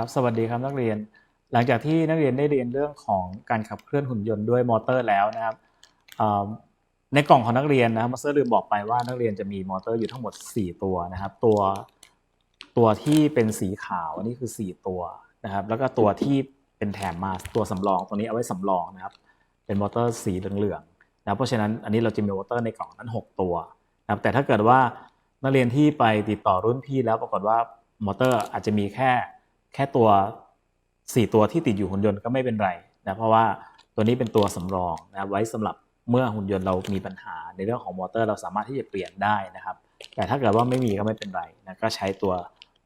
ครับสวัสดีครับนักเรียน หลังจากที่นักเรียนได้เรียนเรื่องของการขับเคลื่อนหุ่นยนต์ด้วยมอเตอร์แล้วนะครับในกล่องของนักเรียนนะครับมาสเตอร์ลืมบอกไปว่านักเรียนจะมีมอเตอร์อยู่ทั้งหมด 4 ตัวนะครับ ตัวตัวที่เป็นสีขาวอันนี้คือ 4 ตัวนะครับ แล้วก็ตัวที่เป็นแถมมาตัวสำรองตัวนี้เอาไว้สำรองนะครับ เป็นมอเตอร์สีเหลืองๆนะเพราะฉะนั้นอันนี้เราจะมีมอเตอร์ในกล่องนั้น 6 ตัวนะครับแต่ถ้าเกิดว่านักเรียนที่ไปติดต่อรุ่นพี่แล้วปรากฏว่ามอเตอร์อาจจะมีแค่ แค่ตัว 4 ตัวที่ติดอยู่หุ่นยนต์ก็ไม่เป็นไรนะเพราะว่าตัวนี้เป็นตัวสำรองนะไว้สำหรับเมื่อหุ่นยนต์เรามีปัญหาในเรื่องของมอเตอร์เราสามารถที่จะเปลี่ยนได้นะครับ แต่ถ้าเกิดว่าไม่มีก็ไม่เป็นไรนะก็ใช้ตัว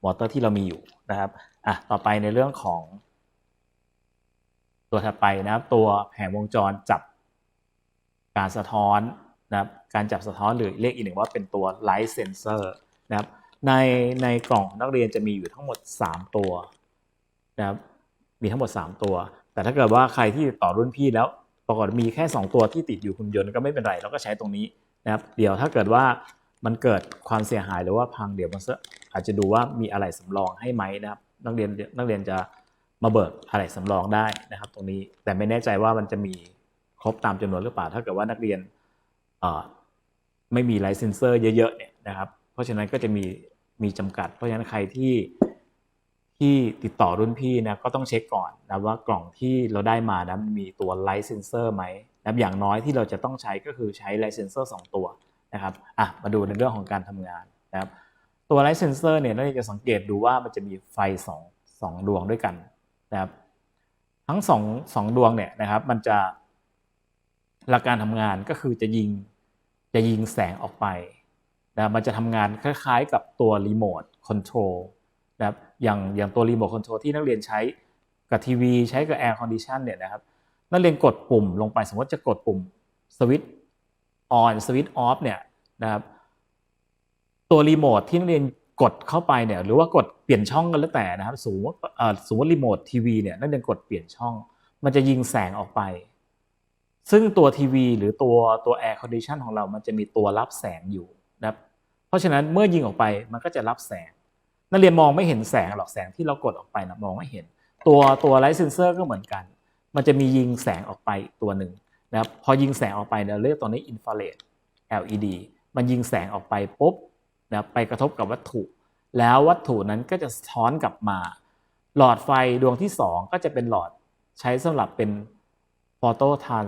มอเตอร์ที่เรามีอยู่นะครับอะต่อไปในเรื่องของ ตัวถัดไปนะครับ ตัวแผงวงจรจับการสะท้อนนะครับการจับสะท้อนหรือเรียกอีกหนึ่งว่าเป็นตัว light sensor นะครับ ในในกล่องนักเรียนจะมีอยู่ทั้งหมด 3 ตัวนะครับมีทั้งหมด 3 ตัว แต่ถ้าเกิดว่าใครที่ต่อรุ่นพี่แล้วปรากฏมีแค่ 2 ตัวที่ติดอยู่หุ่นยนต์ก็ไม่เป็นไรเราก็ใช้ตรงนี้นะครับเดี๋ยวถ้าเกิดว่ามันเกิดความเสียหายหรือว่าพังเดี๋ยวมันจะอาจจะดูว่ามีอะไรสำรองให้ไหมนะครับ นักเรียนนักเรียนจะมาเบิกอะไรสำรองได้นะครับ ตรงนี้แต่ไม่แน่ใจว่ามันจะมีครบตามจำนวนหรือเปล่า ถ้าเกิดว่านักเรียนไม่มีไลเซนเซอร์เยอะๆเนี่ยนะครับ เพราะฉะนั้นก็จะมี มีจำกัด เพราะฉะนั้นใครที่ที่ติดต่อรุ่นพี่นะก็ต้องเช็คก่อนนะว่ากล่องที่เราได้มานะมันมีตัวไลท์เซนเซอร์ไหมนะอย่างน้อยที่เราจะต้องใช้ก็คือใช้ไลท์เซนเซอร์2ตัวนะครับอะมาดูในเรื่องของการทำงานนะครับตัวไลท์เซนเซอร์เนี่ยเราจะสังเกตดูว่ามันจะมีไฟสองสองดวงด้วยกันนะครับทั้งสองสองดวงเนี่ยนะครับมันจะหลักการทำงานก็คือจะยิงจะยิงแสงออกไป นะมันจะทำงานคล้ายๆกับตัวรีโมทคอนโทรลนะครับอย่างอย่างตัวรีโมทคอนโทรลที่นักเรียนใช้กับทีวีใช้กับแอร์คอนดิชันเนี่ยนะครับนักเรียนกดปุ่มลงไปสมมติจะกดปุ่มสวิตช์ออนสวิตช์ออฟเนี่ยนะครับตัวรีโมทที่นักเรียนกดเข้าไปเนี่ยหรือว่ากดเปลี่ยนช่องกันแล้วแต่นะครับสมมติว่าเอ่อสมมติรีโมททีวีเนี่ยนักเรียนกดเปลี่ยนช่อง มันจะยิงแสงออกไป ซึ่งตัวทีวีหรือตัวตัวแอร์คอนดิชันของเรามันจะมีตัวรับแสงอยู่ นะครับเพราะฉะนั้นเมื่อยิงออกไปมันก็จะรับแสง นักเรียนมองไม่เห็นแสงหรอกแสงที่เรากดออกไปนะมองไม่เห็น ตัวตัวไลท์เซนเซอร์ก็เหมือนกัน มันจะมียิงแสงออกไปตัวหนึ่งนะครับพอยิงแสงออกไปเนี่ยเรียกตัวนี้อินฟราเรด LED มันยิงแสงออกไปปุ๊บนะไปกระทบกับวัตถุ แล้ววัตถุนั้นก็จะสะท้อนกลับมา หลอดไฟดวงที่ 2 ก็จะเป็นหลอดใช้สำหรับเป็นฟอโตทาน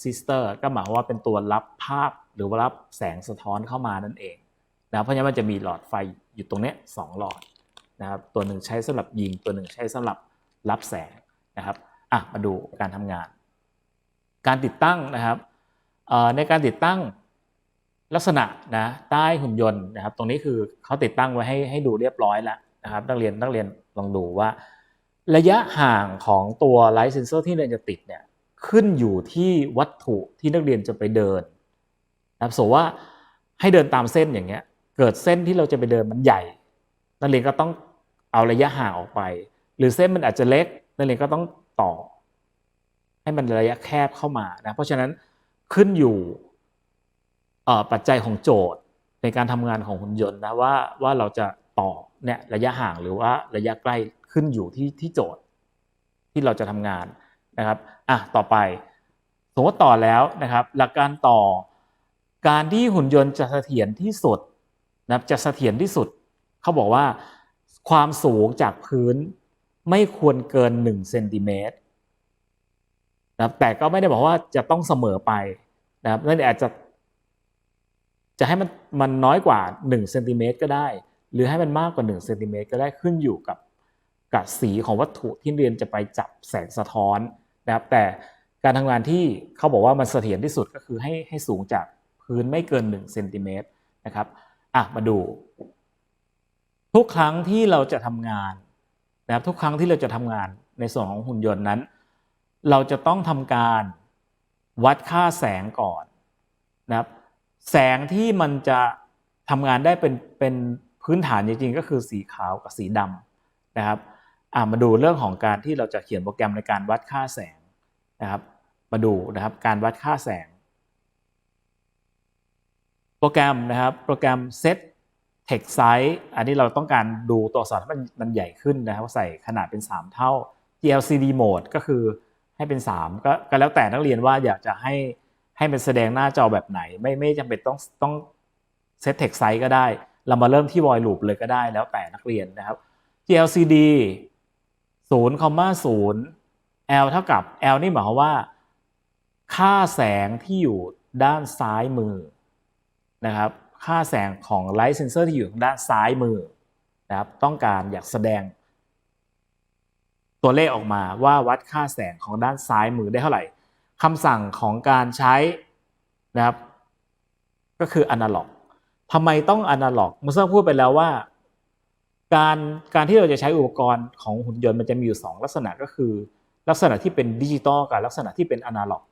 ซิสเตอร์ก็หมายว่าเป็นตัวรับภาพ หรือว่ารับแสงสะท้อนเข้ามานั่นเองนะเพราะฉะนั้นมันจะมีหลอดไฟอยู่ตรงเนี้ยสองหลอดนะครับตัวหนึ่งใช้สำหรับยิงตัวหนึ่งใช้สำหรับรับแสงนะครับอะมาดูการทำงาน การติดตั้งนะครับเอ่อในการติดตั้งลักษณะนะใต้หุ่นยนต์นะครับ ตรงนี้คือเขาติดตั้งไว้ให้ให้ดูเรียบร้อยแล้วนะครับ นักเรียนนักเรียนลองดูว่า ระยะห่างของตัวไลท์เซนเซอร์ที่เรียนจะติดเนี่ยขึ้นอยู่ที่วัตถุที่นักเรียนจะไปเดิน นะครับสมมติว่าให้เดินตามเส้นอย่างเงี้ย เกิดเส้นที่เราจะไปเดินมันใหญ่ นักเรียนก็ต้องเอาระยะห่างออกไป หรือเส้นมันอาจจะเล็ก นักเรียนก็ต้องต่อ ให้มันระยะแคบเข้ามานะ เพราะฉะนั้นขึ้นอยู่ปัจจัยของโจทย์ในการทำงานของหุ่นยนต์นะว่าว่าเราจะต่อเนี่ยระยะห่างหรือว่าระยะใกล้ขึ้นอยู่ที่ที่โจทย์ที่เราจะทำงานนะครับอะต่อไปสมมติต่อแล้วนะครับ หลักการต่อ การที่หุ่นยนต์จะเสถียรที่สุดนะครับจะเสถียรที่สุด เขาบอกว่าความสูงจากพื้นไม่ควรเกิน1เซนติเมตรนะครับแต่ก็ไม่ได้บอกว่าจะต้องเสมอไปนะครับนั่นอาจจะ จะให้มันมันน้อยกว่า1เซนติเมตรก็ได้ หรือให้มันมากกว่า1เซนติเมตรก็ได้ขึ้นอยู่กับกับสีของวัตถุที่เรียนจะไปจับแสงสะท้อนนะครับแต่การทำงานที่เขาบอกว่ามันเสถียรที่สุดก็คือให้ให้สูงจาก พื้นไม่เกิน1เซนติเมตรนะครับอะมาดู ทุกครั้งที่เราจะทำงานนะครับทุกครั้งที่เราจะทำงานในส่วนของหุ่นยนต์นั้น เราจะต้องทำการวัดค่าแสงก่อนนะครับแสงที่มันจะทำงานได้เป็นเป็นพื้นฐานจริงๆ ก็คือสีขาวกับสีดำนะครับอ่ามาดูเรื่องของการที่เราจะเขียนโปรแกรมในการวัดค่าแสงนะครับ มาดูนะครับการวัดค่าแสง โปรแกรมนะครับโปรแกรม set text size อันนี้เราต้องการดูตัวอักษรให้มันมันใหญ่ขึ้นนะครับใส่ขนาดเป็น 3 เท่า GLCD mode ก็คือให้เป็น 3 ก็ก็แล้วแต่นักเรียนว่าอยากจะให้ให้มันแสดงหน้าจอแบบไหน ไม่ไม่จำเป็นต้องต้องเซต text size ก็ได้ เรามาเริ่มที่ void loop เลยก็ได้แล้วแต่นักเรียนนะครับ GLCD 0,0 L เท่ากับ L นี่หมายความว่า ค่าแสงที่อยู่ด้านซ้ายมือ นะครับค่าแสงของไลท์เซนเซอร์ที่อยู่ทางด้านซ้ายมือนะครับต้องการอยากแสดง ตัวเลขออกมาว่าวัดค่าแสงของด้านซ้ายมือได้เท่าไหร่คำสั่งของการใช้นะครับก็คืออนาล็อกทำไมต้องอนาล็อกเมื่อสักพูดไปแล้วว่า การการที่เราจะใช้อุปกรณ์ของหุ่นยนต์มันจะมีอยู่ 2 ลักษณะก็คือ ลักษณะที่เป็นดิจิตอลกับลักษณะที่เป็นอนาล็อก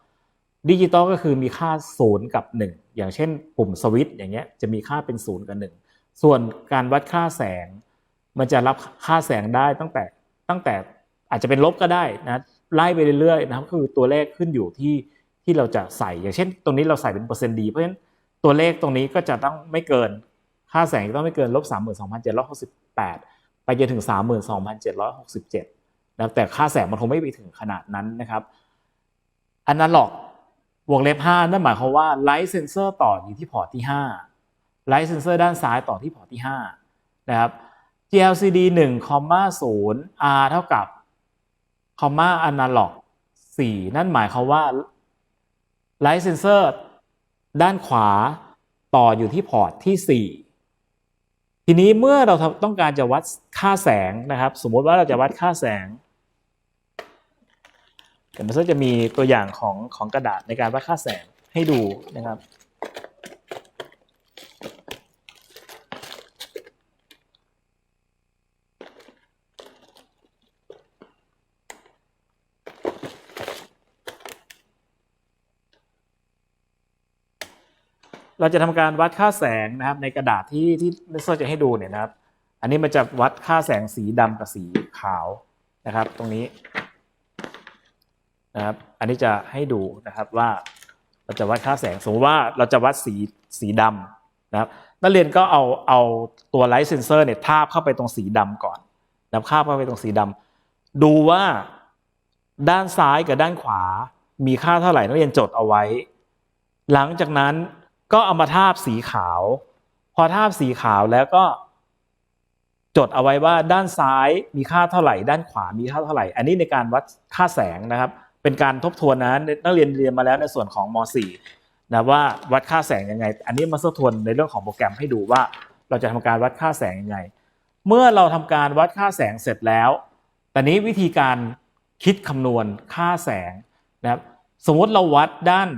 ดิจิตอลก็คือมีค่า 0 กับ 1 อย่างเช่นปุ่มสวิตช์อย่างเงี้ยจะมีค่าเป็น 0 กับ 1 ส่วนการวัดค่าแสง มันจะรับค่าแสงได้ตั้งแต่ตั้งแต่อาจจะเป็นลบก็ได้นะไล่ไปเรื่อยๆนะครับคือตัวเลขขึ้นอยู่ที่ที่เราจะใส่ อย่างเช่น ตรงนี้เราใส่เป็นเปอร์เซ็นต์ดีเพราะฉะนั้นตัวเลขตรงนี้ก็จะต้องไม่เกินค่าแสงต้องไม่เกินลบ32,768 ไปจนถึง 32,767นะครับแต่ค่าแสงมันคงไม่ไปถึงขนาดนั้นนะครับอนาล็อก วงเล็บ 5 นั่นหมายความว่าไลท์เซนเซอร์ต่ออยู่ที่พอร์ตที่5ไลท์เซนเซอร์ด้านซ้ายต่อที่พอร์ตที่5นะครับ GLCD 1 0 R เท่ากับคอมมาอนาล็อก4นั่นหมายความว่าไลท์เซนเซอร์ด้านขวาต่ออยู่ที่พอร์ตที่ 4 ทีนี้เมื่อเราต้องการจะวัดค่าแสงนะครับ สมมติว่าเราจะวัดค่าแสง เดี๋ยวมันก็จะมีตัวอย่างของของกระดาษในการวัดค่าแสงให้ดูนะครับ เราจะทำการวัดค่าแสงนะครับ ในกระดาษที่ที่เลเซอร์จะให้ดูเนี่ยนะครับ อันนี้มันจะวัดค่าแสงสีดำกับสีขาวนะครับ ตรงนี้ นะครับ อันนี้จะให้ดูนะครับว่าเราจะวัดค่าแสง สมมติว่าเราจะวัดสีสีดำนะครับ นักเรียนก็เอาเอาตัวไลท์เซนเซอร์เนี่ยทาบเข้าไปตรงสีดำก่อนนะครับทาบเข้าไปตรงสีดำดูว่าด้านซ้ายกับด้านขวา มีค่าเท่าไหร่นักเรียนจดเอาไว้ หลังจากนั้นก็เอามาทาบสีขาว พอทาบสีขาวแล้วก็จดเอาไว้ว่าด้านซ้ายมีค่าเท่าไหร่ ด้านขวามีค่าเท่าไหร่ อันนี้ในการวัดค่าแสงนะครับ เป็นการทบทวนนะนักเรียนเรียนมาแล้วในส่วนของม .4 นะว่าวัดค่าแสงยังไง อันนี้มาทบทวนในเรื่องของโปรแกรมให้ดูว่า เราจะทำการวัดค่าแสงยังไง เมื่อเราทำการวัดค่าแสงเสร็จแล้วแตอนนี้วิธีการคิดคำนวณค่าแสงนะครับสมมติเราวัดด้าน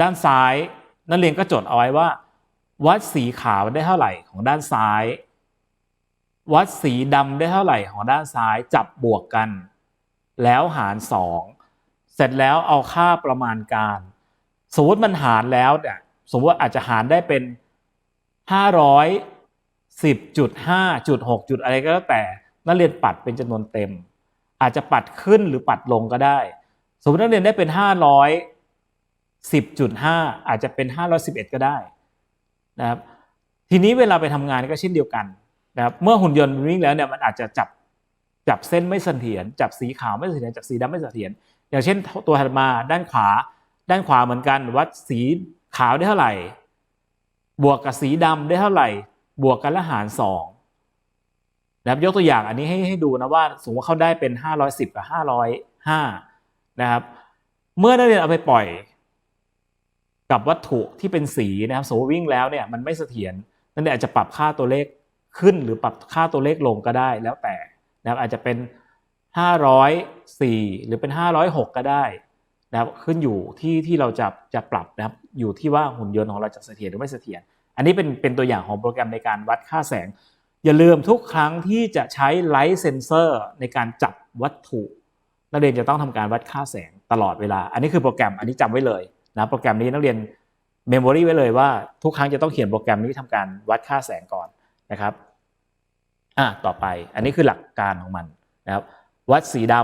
ด้านซ้าย นักเรียนก็จดเอาไว้ว่า วัดสีขาวได้เท่าไหร่ของด้านซ้าย วัดสีดำได้เท่าไหร่ของด้านซ้ายจับบวกกัน แล้วหาร 2 เสร็จแล้วเอาค่าประมาณการ สมมติมันหารแล้วเนี่ยสมมติว่าอาจจะหารได้เป็น510.5.6จุดอะไรก็แล้วแต่นักเรียนปัดเป็นจำนวนเต็ม อาจจะปัดขึ้นหรือปัดลงก็ได้ สมมตินักเรียนได้เป็น510.5 อาจจะเป็น 511 ก็ได้นะครับทีนี้เวลาไปทำงานก็เช่นเดียวกันนะครับเมื่อหุ่นยนต์วิ่งแล้วเนี่ยมันอาจจะจับ จับเส้นไม่เสถียรจับสีขาวไม่เสถียรจับสีดำไม่เสถียรอย่างเช่นตัวถัดมาด้านขวา ด้านขวาเหมือนกันวัดสีขาวได้เท่าไหร่ บวกกับสีดำได้เท่าไหร่ บวกกันและหารสองนะครับยกตัวอย่างอันนี้ให้ให้ดูนะว่าสมมติว่าเขาได้เป็น 510 กับ 505 นะครับ เมื่อนักเรียนเอาไปปล่อยกับวัตถุที่เป็นสีนะครับสมมติวิ่งแล้วเนี่ยมันไม่เสถียรนั่นเองอาจจะปรับค่าตัวเลขขึ้นหรือปรับค่าตัวเลขลงก็ได้แล้วแต่ นะครับอาจจะเป็น 504 หรือเป็น 506 ก็ได้นะครับขึ้นอยู่ที่ที่เราจะจะปรับนะครับอยู่ที่ว่าหุ่นยนต์ของเราจะเสถียรหรือไม่เสถียรอันนี้เป็นเป็นตัวอย่างของโปรแกรมในการวัดค่าแสง อย่าลืมทุกครั้งที่จะใช้ไลท์เซนเซอร์ในการจับวัตถุนักเรียนจะต้องทำการวัดค่าแสงตลอดเวลา อันนี้คือโปรแกรมอันนี้จำไว้เลยนะโปรแกรมนี้นักเรียนเมมโมรีไว้เลยว่าทุกครั้งจะต้องเขียนโปรแกรมนี้ทำการวัดค่าแสงก่อนนะครับ อะต่อไป อันนี้คือหลักการของมันนะครับ วัดสีด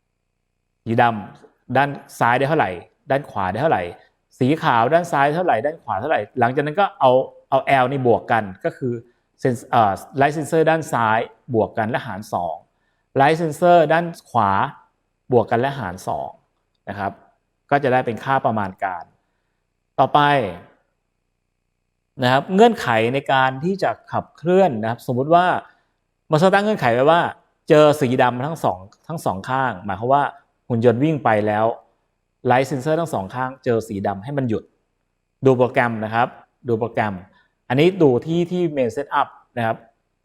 ำสีดำด้านซ้ายได้เท่าไหร่ ด้านขวาได้เท่าไหร่ สีขาวด้านซ้ายเท่าไหร่ ด้านขวาเท่าไหร่ หลังจากนั้นก็เอาเอา L นี่บวกกันก็คือเซนเอ่อไลท์เซนเซอร์ด้านซ้ายบวกกันและหาร2ไลท์เซนเซอร์ด้านขวาบวกกันและหาร2นะครับ ก็จะได้เป็นค่าประมาณการ ต่อไป นะครับเงื่อนไขในการที่จะขับเคลื่อนนะครับ สมมุติว่ามาตั้งเงื่อนไขไว้ว่า เจอสีดำทั้งสองทั้งสองข้าง หมายความว่าหุ่นยนต์วิ่งไปแล้วไลท์เซนเซอร์ทั้งสองข้าง เจอสีดำให้มันหยุด ดูโปรแกรมนะครับ ดูโปรแกรม อันนี้ดูที่ที่ main setup นะครับ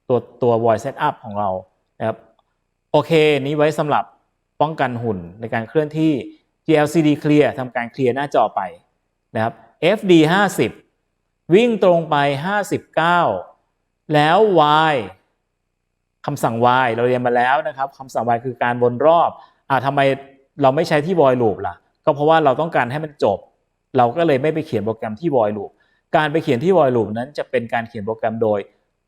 ตัวตัว voice setup ของเรานะครับโอเค นี้ไว้สำหรับป้องกันหุ่นในการเคลื่อนที่ GLCD clear ทำการเคลียร์หน้าจอไปนะครับ FD 50 วิ่งตรงไป 59 แล้ว Y คำสั่ง Y เราเรียนมาแล้วนะครับคำสั่ง Y คือการวนรอบอ่าทำไมเราไม่ใช้ที่ void loop ล่ะ ก็เพราะว่าเราต้องการให้มันจบ เราก็เลยไม่ไปเขียนโปรแกรมที่ void loop การไปเขียนที่ void loop นั้นจะเป็นการเขียนโปรแกรมโดย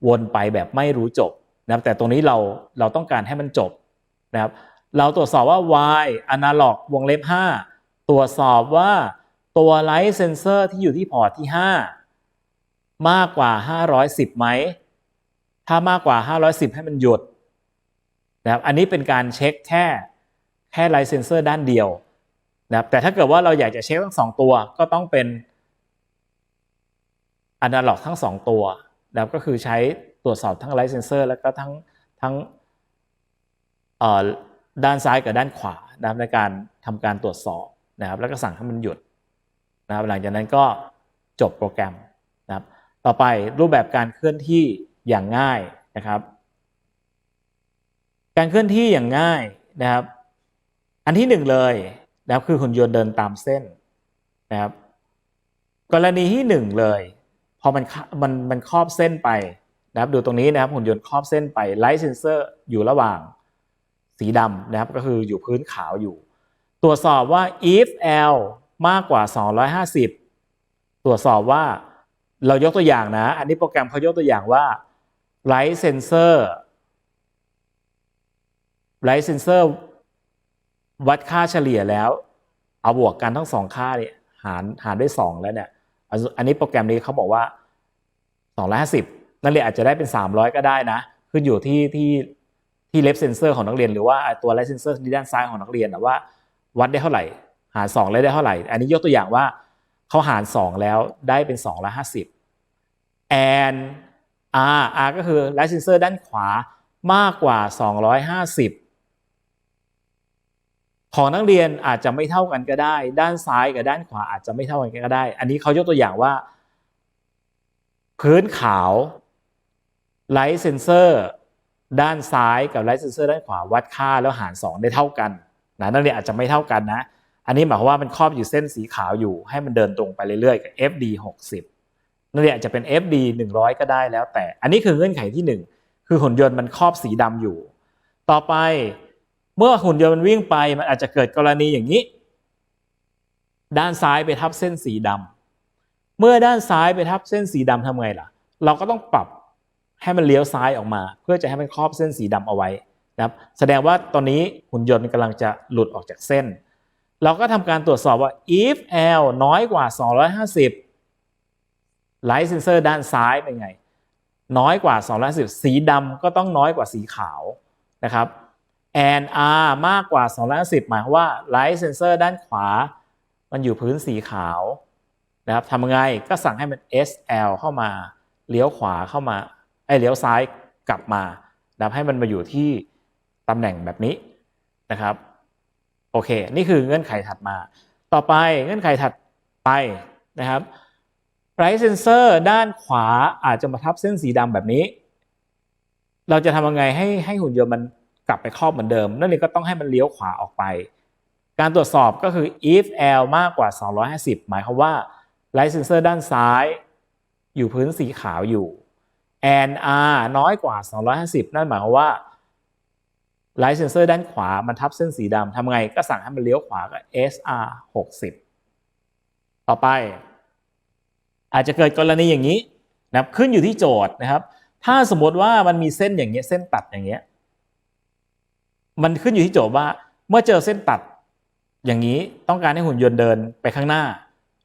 วนไปแบบไม่รู้จบนะครับแต่ตรงนี้เราเราต้องการให้มันจบนะครับเราตรวจสอบว่า y analog วงเล็บ 5 ตรวจสอบว่าตัว light sensor ที่อยู่ที่พอร์ตที่ 5 มากกว่า 510ไหม ถ้ามากกว่า 510 ให้มันหยุดนะครับอันนี้เป็นการเช็คแค่แค่ light sensor ด้านเดียวนะครับแต่ถ้าเกิดว่าเราอยากจะเช็คทั้งสองตัวก็ต้องเป็น analog ทั้งสองตัวนะครับก็คือใช้ตรวจสอบทั้ง light sensor แล้วก็ทั้งทั้งด้านซ้ายกับด้านขวานะครับในการทำการตรวจสอบนะครับแล้วก็สั่งให้มันหยุดนะครับหลังจากนั้นก็จบโปรแกรม ต่อไปรูปแบบการเคลื่อนที่อย่างง่ายนะครับ การเคลื่อนที่อย่างง่ายนะครับ อันที่หนึ่งเลยนะครับคือหุ่นยนต์เดินตามเส้นนะครับ กรณีที่หนึ่งเลยพอมันมันมันครอบเส้นไปนะครับดูตรงนี้นะครับหุ่นยนต์ครอบเส้นไปไลท์เซนเซอร์อยู่ระหว่างสีดำนะครับก็คืออยู่พื้นขาวอยู่ ตรวจสอบว่า if l มากกว่า 250 ตรวจสอบว่า เรายกตัวอย่างนะ อันนี้โปรแกรมเขายกตัวอย่างว่า light sensor light sensor วัดค่าเฉลี่ยแล้ว เอาบวกกันทั้งสองค่าเนี่ยหารหารด้วย 2 แล้วเนี่ย อันนี้โปรแกรมนี้เขาบอกว่า 250 นักเรียนอาจจะได้เป็น 300 ก็ได้นะ ขึ้นอยู่ที่ที่ที่เล็บเซนเซอร์ของนักเรียนหรือว่าตัวไลท์เซนเซอร์ที่ด้านซ้ายของนักเรียนว่าวัดได้เท่าไหร่ หาร 2 แล้วได้เท่าไหร่ อันนี้ยกตัวอย่างว่า เขาหาร 2 แล้วได้เป็น250 and R R ก็คือไลท์เซนเซอร์ด้านขวามากกว่า 250 ของนักเรียนอาจจะไม่เท่ากันก็ได้ ด้านซ้ายกับด้านขวาอาจจะไม่เท่ากันก็ได้ อันนี้เขายกตัวอย่างว่า พื้นขาวไลท์เซนเซอร์ด้านซ้ายกับไลท์เซนเซอร์ด้านขวาวัดค่าแล้วหาร 2 ได้เท่ากันนะนักเรียนอาจจะไม่เท่ากันนะ อันนี้หมายความว่ามันครอบอยู่เส้นสีขาวอยู่ให้มันเดินตรงไปเรื่อยๆกับ FD 60นักเรียนอาจะเป็น FD 100 ก็ได้แล้วแต่ อันนี้คือเงื่อนไขที่ 1 คือหุ่นยนต์มันครอบสีดำอยู่ ต่อไปเมื่อหุ่นยนต์มันวิ่งไปมันอาจจะเกิดกรณีอย่างนี้ ด้านซ้ายไปทับเส้นสีดำเมื่อด้านซ้ายไปทับเส้นสีดำทำไงล่ะ เราก็ต้องปรับให้มันเลี้ยวซ้ายออกมา เพื่อจะให้มันครอบเส้นสีดำเอาไว้นะครับแสดงว่าตอนนี้หุ่นยนต์กำลังจะหลุดออกจากเส้น เราก็ทำการตรวจสอบว่า if L น้อยกว่า 250 light sensor ด้านซ้ายเป็นไง น้อยกว่า 250 สีดำก็ต้องน้อยกว่าสีขาวนะครับ and R มากกว่า 250 หมายความว่า light sensor ด้านขวา มันอยู่พื้นสีขาวนะครับทำยังไงก็สั่งให้มัน SL เข้ามา เลี้ยวขวาเข้ามาไอ้เลี้ยวซ้ายกลับมานะครับให้มันมาอยู่ที่ตำแหน่งแบบนี้นะครับ โอเค นี่คือเงื่อนไขถัดมา ต่อไปเงื่อนไขถัดไปนะครับ right sensor ด้านขวาอาจจะมาทับเส้นสีดำแบบนี้ เราจะทำยังไงให้ให้หุ่นยนต์มันกลับไปครอบเหมือนเดิม นั่นเองก็ต้องให้มันเลี้ยวขวาออกไป การตรวจสอบก็คือ if L มากกว่า 250 หมายความว่า light sensor ด้านซ้าย อยู่พื้นสีขาวอยู่ and R น้อยกว่า 250 นั่นหมายความว่า light sensor ด้านขวามันทับเส้นสีดำทำไงก็สั่งให้มันเลี้ยวขวากับ SR 60ต่อไป อาจจะเกิดกรณีอย่างนี้นะครับขึ้นอยู่ที่โจทย์นะครับ ถ้าสมมติว่ามันมีเส้นอย่างเงี้ยเส้นตัดอย่างเงี้ยมันขึ้นอยู่ที่โจทย์ว่า เมื่อเจอเส้นตัดอย่างนี้ต้องการให้หุ่นยนต์เดินไปข้างหน้า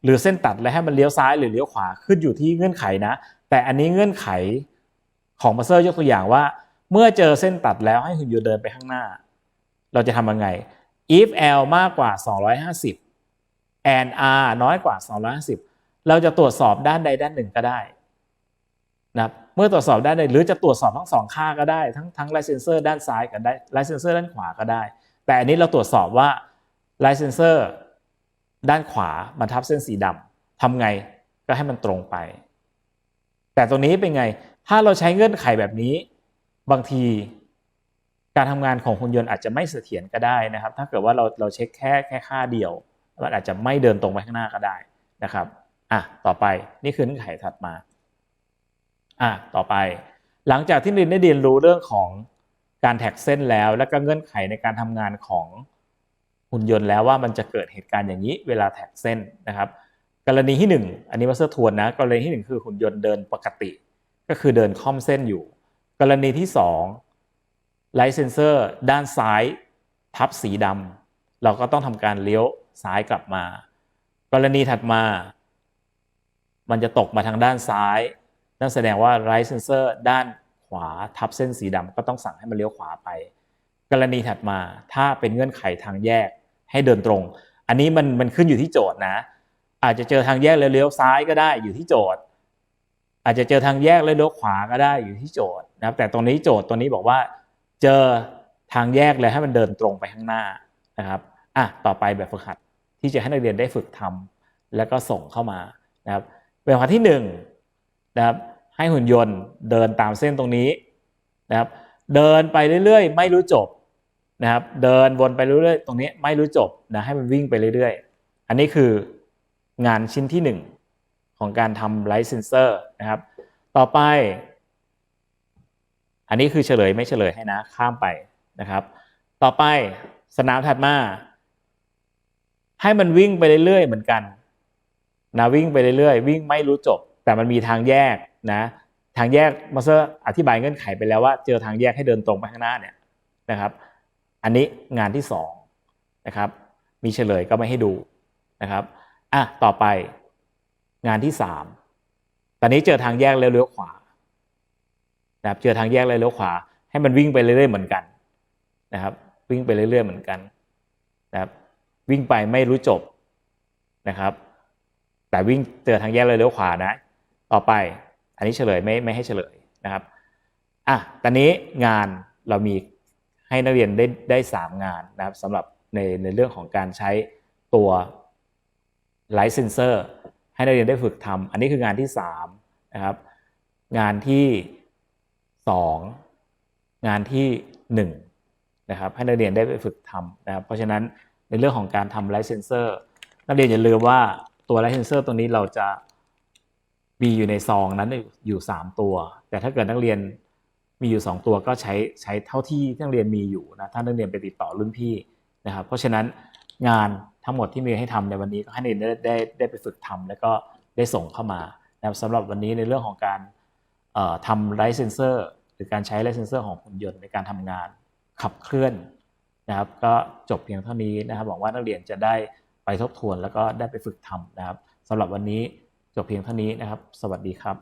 หรือเส้นตัดแล้วให้มันเลี้ยวซ้ายหรือเลี้ยวขวาขึ้นอยู่ที่เงื่อนไขนะ แต่อันนี้เงื่อนไขของมาเตอร์ยกตัวอย่างว่า เมื่อเจอเส้นตัดแล้วให้หุ่นยนต์เดินไปข้างหน้า เราจะทำยังไง if L มากกว่า 250 and R น้อยกว่า 250 เราจะตรวจสอบด้านใดด้านหนึ่งก็ได้นะครับเมื่อตรวจสอบด้านใดหรือจะตรวจสอบทั้งสองข้างก็ได้ ทั้งทั้งไลเซนเซอร์ด้านซ้ายกับได้ไลเซนเซอร์ด้านขวาก็ได้ แต่อันนี้เราตรวจสอบว่าไลเซนเซอร์ด้านขวามาทับเส้นสีดำทำไงก็ให้มันตรงไป แต่ตรงนี้เป็นไงถ้าเราใช้เงื่อนไขแบบนี้ บางทีการทำงานของหุ่นยนต์อาจจะไม่เสถียรก็ได้นะครับ ถ้าเกิดว่าเราเราเช็คแค่แค่ค่าเดียว มันอาจจะไม่เดินตรงไปข้างหน้าก็ได้นะครับอะต่อไปนี่คือเงื่อนไขถัดมาอะต่อไป หลังจากที่เรียนได้เรียนรู้เรื่องของการแท็กเส้นแล้ว และก็เงื่อนไขในการทำงานของหุ่นยนต์แล้วว่ามันจะเกิดเหตุการณ์อย่างนี้เวลาแท็กเส้นนะครับ กรณีที่หนึ่งอันนี้มาสเตอร์ทวนนะกรณีที่หนึ่งคือหุ่นยนต์เดินปกติ ก็คือเดินค่อมเส้นอยู่ กรณีที่สองไลท์เซนเซอร์ด้านซ้ายทับสีดำเราก็ต้องทำการเลี้ยวซ้ายกลับมา กรณีถัดมา มันจะตกมาทางด้านซ้าย นั่นแสดงว่าไ i ท์เซนเซอร์ด้านขวาทับเส้นสีดำก็ต้องสั่งให้มันเลี้ยวขวาไป กรณีถัดมาถ้าเป็นเงื่อนไขทางแยกให้เดินตรง อันนี้มันมันขึ้นอยู่ที่โจทย์นะ อาจจะเจอทางแยกแล้วเลี้ยวซ้ายก็ได้อยู่ที่โจทย์ อาจจะเจอทางแยกแล้วเลี้ยวขวาก็ได้อยู่ที่โจทย์ นะครับแต่ตรงนี้โจทย์ตัวนี้บอกว่าเจอทางแยกเลยให้มันเดินตรงไปข้างหน้านะครับอะต่อไปแบบฝึกหัดที่จะให้นักเรียนได้ฝึกทำแล้วก็ส่งเข้ามานะครับแบบฝึกหัดที่หนึ่งนะครับให้หุ่นยนต์เดินตามเส้นตรงนี้นะครับเดินไปเรื่อยๆ ไม่รู้จบนะครับเดินวนไปเรื่อยๆ ตรงนี้ไม่รู้จบนะให้มันวิ่งไปเรื่อยๆ อันนี้คืองานชิ้นที่หนึ่งของการทำไลท์เซนเซอร์นะครับต่อไป อันนี้คือเฉลยไม่เฉลยให้นะข้ามไปนะครับ ต่อไปสนามถัดมา ให้มันวิ่งไปเรื่อยๆเหมือนกันนะวิ่งไปเรื่อยๆวิ่งไม่รู้จบ แต่มันมีทางแยกนะทางแยกมาสเตอร์อธิบายเงื่อนไขไปแล้วว่าเจอทางแยกให้เดินตรงไปข้างหน้าเนี่ยนะครับ อันนี้งานที่สองนะครับมีเฉลยก็ไม่ให้ดูนะครับอะต่อไปงานที่สามตอนนี้เจอทางแยกแล้วเลี้ยวขวา นะครับเจอทางแยกเลยเลี้ยวขวา ให้มันวิ่งไปเรื่อยๆเหมือนกันนะครับ วิ่งไปเรื่อยๆเหมือนกันนะครับวิ่งไปไม่รู้จบนะครับ แต่วิ่งเจอทางแยกเลยเลี้ยวขวานะ ต่อไปอันนี้เฉลยไม่ไม่ให้เฉลยนะครับอะตอนนี้งานเรามีให้นักเรียนได้ได้สามงานนะครับสำหรับในในเรื่องของการใช้ตัวไลท์เซนเซอร์ให้นักเรียนได้ฝึกทำอันนี้คืองานที่สามนะครับงานที่ 2 งานที่ 1 นะครับ ให้นักเรียนได้ไปฝึกทำนะครับ เพราะฉะนั้นในเรื่องของการทำไลท์เซนเซอร์นักเรียนอย่าลืมว่าตัวไลท์เซนเซอร์ตัวนี้เราจะมีอยู่ในซองนั้นอยู่ 3 ตัว แต่ถ้าเกิดนักเรียนมีอยู่ 2 ตัวก็ใช้ใช้เท่าที่นักเรียนมีอยู่นะถ้านักเรียนไปติดต่อรุ่นพี่นะครับ เพราะฉะนั้นงานทั้งหมดที่มีให้ทำในวันนี้ก็ให้นักเรียนได้ได้ได้ไปฝึกทำแล้วก็ได้ส่งเข้ามานะครับสำหรับวันนี้ในเรื่องของการทำไลท์เซนเซอร์ หรือการใช้ไลเซนเซอร์ของหุ่นยนต์ในการทำงานขับเคลื่อนนะครับก็จบเพียงเท่านี้นะครับหวังว่านักเรียนจะได้ไปทบทวนแล้วก็ได้ไปฝึกทำนะครับสำหรับวันนี้จบเพียงเท่านี้นะครับ สวัสดีครับ